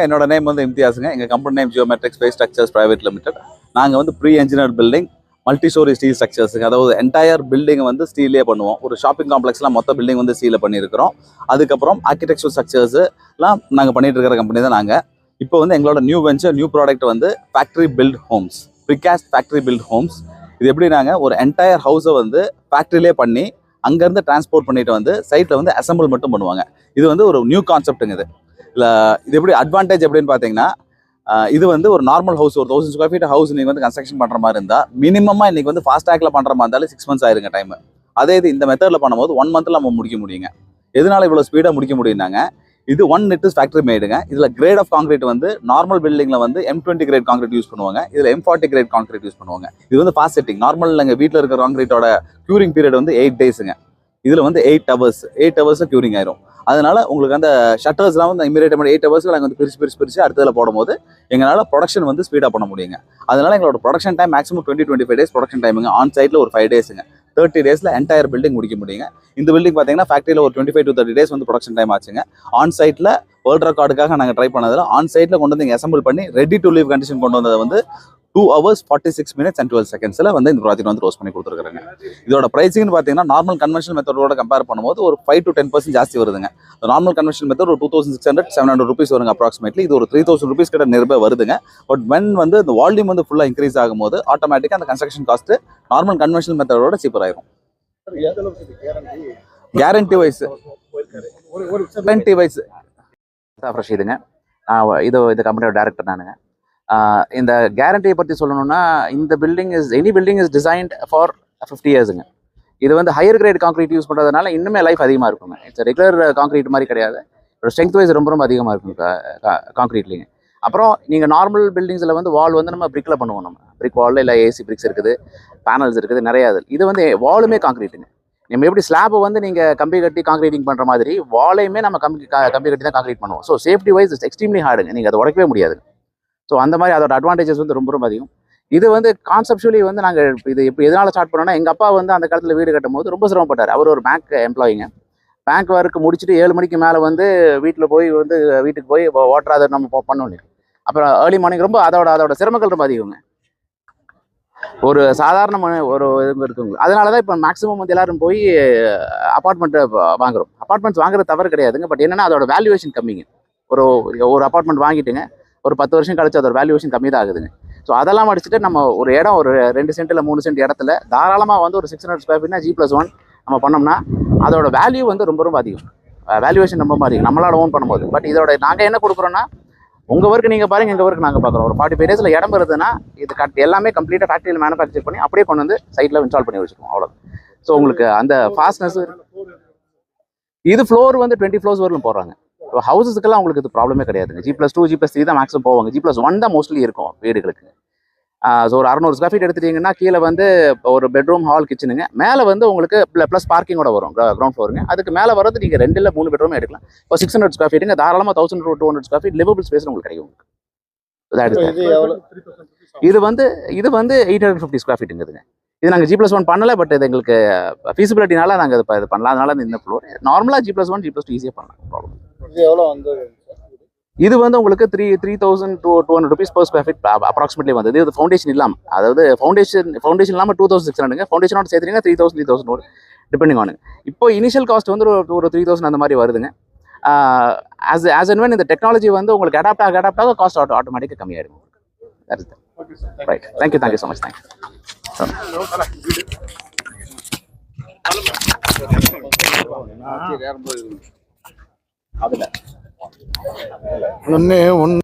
வணக்கங்க. என்னோட நேம் வந்து இம்தியாஸுங்க எங்கள் company name geometric space structures private limited நாங்கள் வந்து pre engineer building multi storey steel ஸ்ட்ரக்சர்ஸுங்க அதாவது என்டையர் பில்டிங் வந்து ஸ்டீலே பண்ணுவோம். ஒரு ஷாப்பிங் காம்ப்ளெக்ஸ்லாம் மொத்த பில்டிங் வந்து ஸ்டீலில் பண்ணியிருக்கிறோம். அதுக்கப்புறம் ஆர்கிடெக்சர் ஸ்ட்ரக்சர்ஸ்லாம் நாங்கள் பண்ணிட்டு இருக்கிற கம்பெனி தான் நாங்கள் இப்போ வந்து எங்களோட நியூ வெஞ்சர் நியூ ப்ராடக்ட் வந்து factory built homes precast factory built homes இது எப்படி நாங்கள் ஒரு என்டையர் ஹவுஸை வந்து ஃபேக்ட்ரிலே பண்ணி அங்கேருந்து டிரான்ஸ்போர்ட் பண்ணிட்டு வந்து சைட்டில் வந்து அசெம்பிள் மட்டும் பண்ணுவாங்க. இது வந்து ஒரு நியூ கான்செப்ட்டுங்க இது. இல்லை இது எப்படி அட்வான்டேஜ் எப்படின்னு பார்த்தீங்கன்னா இது வந்து ஒரு நார்மல் ஹவுஸ் ஒரு தௌசண்ட் ஸ்கொயர் ஃபீட் ஹவுஸ் நீங்கள் வந்து கன்ஸ்ட்ரக்ஷன் பண்ணுற மாதிரி இருந்தால் மினிமமாக இன்றைக்கி வந்து ஃபாஸ்ட் பண்ணுற மாதிரி இருந்தாலும் சிக்ஸ் மந்த்ஸ் ஆயிருங்க டைம் அதே இது இந்த மெத்தடில் பண்ணும்போது ஒன் மந்தில் நம்ம முடிக்க முடியுங்க. எதனால இவ்வளோ ஸ்பீடாக முடிக்க முடியும்னாங்க இது ஒன் இட்ஸ் ஃபேக்ட்ரி மேடுங்க இதில் கிரேட் ஆஃப் கான்கிரீட் வந்து நார்மல் பில்டிங்கில் வந்து M twenty grade concrete use பண்ணுவாங்க. இதில் M forty grade concrete use பண்ணுவாங்க. இது வந்து ஃபாஸ்ட் செட்டிங் நார்மல் எங்கள் வீட்டில் இருக்கிற கான்கிரீட்டோட க்யூரிங் பீரியட் வந்து எயிட் டேஸுங்க இதில் வந்து எயிட் ஹவர்ஸ் எயிட் ஹவர்ஸில் க்யூரிங் ஆயிரும். அதனால உங்களுக்கு அந்த ஷட்டர்ஸ்லாம் வந்து இமீடியட் எயிட் ஹவர்ஸ்க்கு நாங்கள் வந்து பிரிச்சு பிரிச்சு பிரிச்சு அடுத்ததில் போடும்போது எங்களால் ப்ரொடக்ஷன் வந்து ஸ்பீடாக பண்ண முடியுங்க. அதனால எங்களோட production time maximum twenty twenty five days production டைமுங்க on சைட்டில் ஒரு ஃபைவ் டேஸுங்க தேர்ட்டி டேஸில் என்டையர் பில்டிங் முடிக்க முடியுங்க. இந்த பில்டிங் பார்த்தீங்கன்னா ஃபேக்ட்ரியில் ஒரு twenty five to thirty days வந்து ப்ரொடக்ஷன் டைம் ஆச்சுங்க. ஆன் சைட்டில் வேர்ல்ட் ரெக்கார்டுக்காக நாங்கள் ட்ரை பண்ணதில் ஆன் சைட்டில் கொண்டு வந்து இங்கே அசம்பிள் பண்ணி ரெடி டு லீவ் கண்டிஷன் கொண்டு வந்ததை வந்து two hours forty six minutes and twelve செகண்ட்ஸில் வந்து இந்த ப்ராஜெக்ட் வந்து ரோஸ் பண்ணி கொடுத்துருக்காங்க. இதோட ப்ரைஸிங்னு பார்த்தீங்கன்னா நார்மல் கன்வென்ஷன் மெத்தடோட கம்பேர் பண்ணும்போது ஒரு ஃபைவ் டு டென் பர்சன்ட் ஜாஸ்தி வருதுங்க. நார்மல் கன்வென்ஷன் மெத்தட் ஒரு two thousand six hundred seven hundred rupees வருங்க அப்ராக்சிமேட்லி இது ஒரு த்ரீ தௌசண்ட் ருபீஸ் கிட்ட நிருப வருதுங்க. பட் வென் வந்து இந்த வால்யூம் வந்து ஃபுல்லாக இன்க்ரீஸ் ஆகும்போது ஆட்டோமேட்டிக்காக அந்த கன்ஸ்ட்ரக்ஷன் காஸ்ட்டு நார்மல் கன்வென்ஷனல் மெத்தடோட சீப்பர் ஆயிரும். Guarantee wise guarantee wise fresh இதுங்க நான் இது இந்த கம்பெனியோட டேரக்டர் நானுங்க. இந்த கேரண்டியை பற்றி சொல்லணும்னா இந்த building is any building is designed for fifty இயர்ஸுங்க இது வந்து ஹையர் கிரேட் கான்க்ரீட் யூஸ் பண்ணுறதுனால இன்னுமே லைஃப் அதிகமாக இருக்குங்க. இட்ஸ் ரெகுலர் கான்க்ரீட் மாதிரி கிடையாது. ஸ்ட்ரென்த் வைஸ் ரொம்ப ரொம்ப அதிகமாக இருக்கும் கான்க்ரீட்லிங்க அப்புறம் நீங்கள் நார்மல் பில்டிங்ஸில் வந்து வால் வந்து நம்ம பிரிக்கில் பண்ணுவோம் நம்ம. பிரிக் வாலில் இல்லை ஏசி பிரிக்ஸ் இருக்குது பேனல்ஸ் இருக்குது நிறையா இது இது வந்து வாலுமே கான்க்ரீட்டுங்க நம்ம எப்படி ஸ்லாப்பை வந்து நீங்கள் கம்பி கட்டி கான்க்ரீட்டிங் பண்ணுற மாதிரி வாலையுமே நம்ம கம்பி கம்பி கட்டி தான் கான்க்ரீட் பண்ணுவோம். So safety wise it's extremely ஹார்டுங்க நீங்கள் அதை உடைக்கவே முடியாது. ஸோ அந்த மாதிரி அதோட அட்வான்டேஜஸ் வந்து ரொம்ப ரொம்ப அதிகம். இது வந்து கான்செப்டுவலி வந்து நாங்கள் இது இப்போ எதனால் ஸ்டார்ட் பண்ணோம்னா எங்கள் அப்பா வந்து அந்த காலத்தில் வீடு கட்டும் போது ரொம்ப சிரமப்பட்டார். அவர் ஒரு பேங்க் எம்ப்ளாயிங்க பேங்க் ஒர்க் முடிச்சுட்டு ஏழு மணிக்கு மேலே வந்து வீட்டில் போய் வந்து வீட்டுக்கு போய் வாட்டர் அதை நம்ம பண்ணோம். இல்லையா அப்புறம் ஏர்லி மார்னிங் ரொம்ப அதோட அதோட சிரமங்கள் ரொம்ப அதிகங்க. ஒரு சாதாரண ஒரு இது இருக்குங்க. அதனால தான் இப்போ மேக்ஸிமம் வந்து எல்லாரும் போய் அப்பார்ட்மெண்ட்டை வாங்குறோம். அப்பார்ட்மெண்ட்ஸ் வாங்குறது தவறு கிடையாதுங்க. பட் என்னென்னா அதோட வேல்யூவேஷன் கம்மிங்க. ஒரு ஒரு அப்பார்ட்மெண்ட் வாங்கிட்டுங்க. ஒரு பத்து வருஷம் கழிச்சு அதோட வேல்யூவேஷன் கம்மி தான் ஆகுதுங்க ஸோ அதெல்லாம் அடிச்சுட்டு நம்ம ஒரு இடம் ஒரு ரெண்டு சென்ட் இல்லை மூணு சென்ட் இடத்துல தாராளமாக வந்து ஒரு சிக்ஸ் ஹண்ட்ரட் ஸ்கொயர் ஃபீட்னா ஜி ப்ளஸ் ஒன் நம்ம பண்ணோம்னா அதோட வேல்யூ வந்து ரொம்ப ரொம்ப அதிகம். வேல்யூவேஷன் ரொம்ப அதிகம். நம்மளால ஓன் பண்ணும்போது பட் இதோட நாங்கள் என்ன கொடுக்குறோன்னா உங்கள் ஒர்க் நீங்கள் பாருங்க எங்கள் ஒர்க் நாங்கள் பார்க்குறோம். ஒரு ஃபார்ட்டி ஃபைவ் டேஸில் இடம் வருதுன்னா இது கட் எல்லாமே கம்ப்ளீட்டாக ஃபேக்ட்ரியில் மேனுஃபேக்சர் பண்ணி அப்படியே கொண்டு வந்து சைட்டில் இன்ஸ்டால் பண்ணி வச்சிருக்கோம் அவ்வளோ ஸோ உங்களுக்கு அந்த ஃபாஸ்ட்னஸ் இது ஃப்ளோர் வந்து டுவெண்ட்டி ஃப்ளோர்ஸ் வரலும் போடுறாங்க. ஹவுசஸ்க்கெல்லாம் உங்களுக்கு இது ப்ராப்ளமே கிடையாதுங்க. G plus two G plus three தான் மேக்ஸிமம் போவாங்க. ஜி ப்ளஸ் ஒன் தான் மோஸ்ட்லி இருக்கும் வீடுகளுக்கு. ஸோ ஒரு அறநூறு ஸ்கொயர் ஃபீட் எடுத்துட்டீங்கன்னா கீழே வந்து ஒரு பெட்ரூம் ஹால் கிச்சனுங்க மேலே வந்து உங்களுக்கு ப்ளஸ் பார்க்கிங்கோட வரும் கிரவுண்ட் ஃப்ளோருங்க அதுக்கு மேலே வரது நீங்கள் ரெண்டு இல்லை மூணு பெட்ரூம் எடுக்கலாம். இப்போ சிக்ஸ் ஹண்ட்ரட் ஸ்கொயர் ஃபீட்டுங்க தாராளமாக thousand two hundred square feet livable space உங்களுக்கு கிடைக்கும். இது வந்து இது வந்து எயிட் ஹண்ட்ரட் ஃபிஃப்டி ஸ்கொயர் ஃபீட்டுங்குதுங்க இது நாங்கள் ஜி ப்ளஸ் ஒன் பண்ணல பட் இது எங்களுக்கு ஃபீஸிபிலிட்டினால நாங்கள் இது பண்ணலாம். அதனால இந்த ஃப்ளோர் நார்மலாக G plus one G plus two ஈஸியாக பண்ணலாம். ப்ராப்ளம் இது வந்து இது வந்து உங்களுக்கு three three thousand two two hundred rupees per square feet approximately வந்தது. இது ஃபவுண்டேஷன் இல்லாமல் அதாவது ஃபவுண்டேஷன் ஃபவுண்டேஷன் இல்லாமல் டூ தௌசண்ட் சிக்ஸ் ஹண்ட்ரட் ஃபவுண்டேஷனோட சேர்த்துறீங்க த்ரீ தௌசண்ட் த்ரீ தௌசண்ட் ஒரு டிபெண்டிங் ஆனுங்க இப்போ இனிஷியல் காஸ்ட் வந்து ஒரு ஒரு த்ரீ தௌசண்ட் அந்த மாதிரி வருதுங்க. ஆஸ் ஆஸ் அண்ட் வென் இந்த டெக்னாலஜி வந்து உங்களுக்கு அடாப்ட் ஆக அடாப்ட் ஆக காஸ்ட் ஆட்டோ ஆட்டோமேட்டிக்காக கம்மியாயிடும். Right thank you thank you so much thank you அதுல ஒன்னு ஒன்னு